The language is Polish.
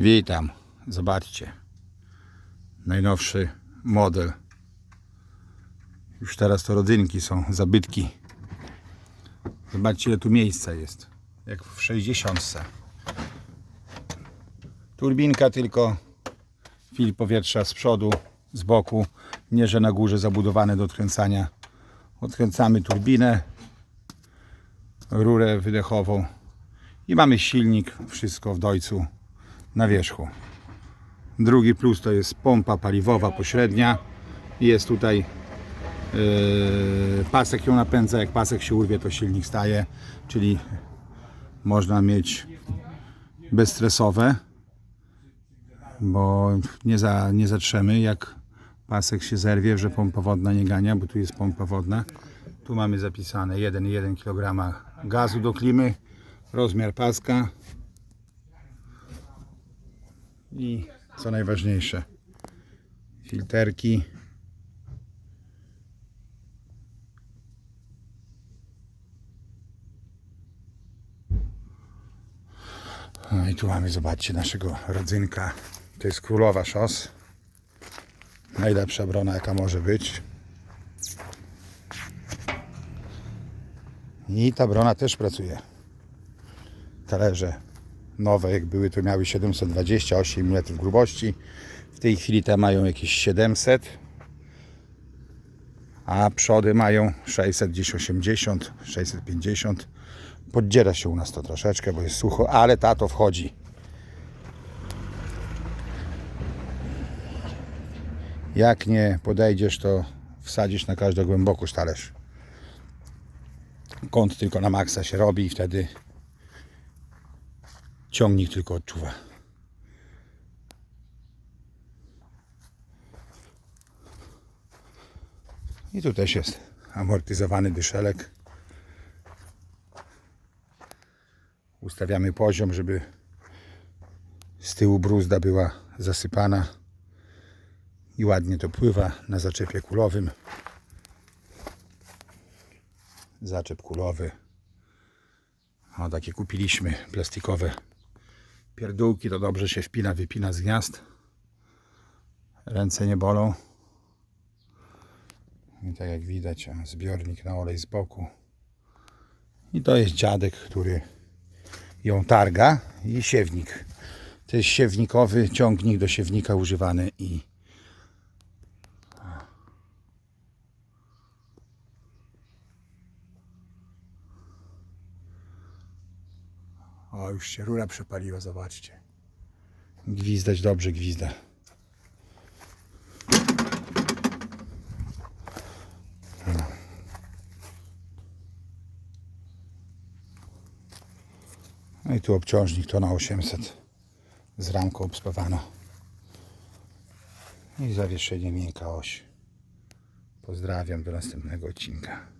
Witam. Zobaczcie. Najnowszy model. Już teraz to rodzynki są, zabytki. Zobaczcie ile tu miejsca jest. Jak w 60. Turbinka tylko. Filtr powietrza z przodu, z boku. Nie, że na górze zabudowane do odkręcania. Odkręcamy turbinę, rurę wydechową i mamy silnik, wszystko w dojcu na wierzchu. Drugi plus to jest pompa paliwowa pośrednia. Jest tutaj yy, pasek ją napędza, jak pasek się urwie to silnik staje, czyli można mieć bezstresowe, bo nie, za, nie zatrzemy jak pasek się zerwie, że pompa wodna nie gania, bo tu jest pompa wodna. Tu mamy zapisane 1,1 kg gazu do klimy, rozmiar paska i co najważniejsze filterki. No i tu mamy zobaczcie naszego rodzynka. To jest królowa szos. Najlepsza brona jaka może być. I ta brona też pracuje. Talerze nowe jak były to miały 728 mm grubości. W tej chwili te mają jakieś 700 a przody mają 600 gdzieś 80 650 poddziera się u nas to troszeczkę bo jest sucho ale tato wchodzi. Jak nie podejdziesz to wsadzisz na każdą głębokość talerz. Kąt tylko na maksa się robi i wtedy ciągnik tylko odczuwa. I tu też jest amortyzowany dyszelek. Ustawiamy poziom, żeby z tyłu bruzda była zasypana i ładnie to pływa na zaczepie kulowym. Zaczep kulowy. O, takie kupiliśmy plastikowe pierdółki. To dobrze się wpina, wypina z gniazd. Ręce nie bolą. I tak jak widać, zbiornik na olej z boku. I to jest dziadek, który ją targa i siewnik. To jest siewnikowy ciągnik do siewnika używany i O, już się rura przepaliła, zobaczcie. Gwizdać dobrze gwizda. No. I tu obciążnik to na 800 z ramką obspawano. I zawieszenie miękka oś. Pozdrawiam do następnego odcinka.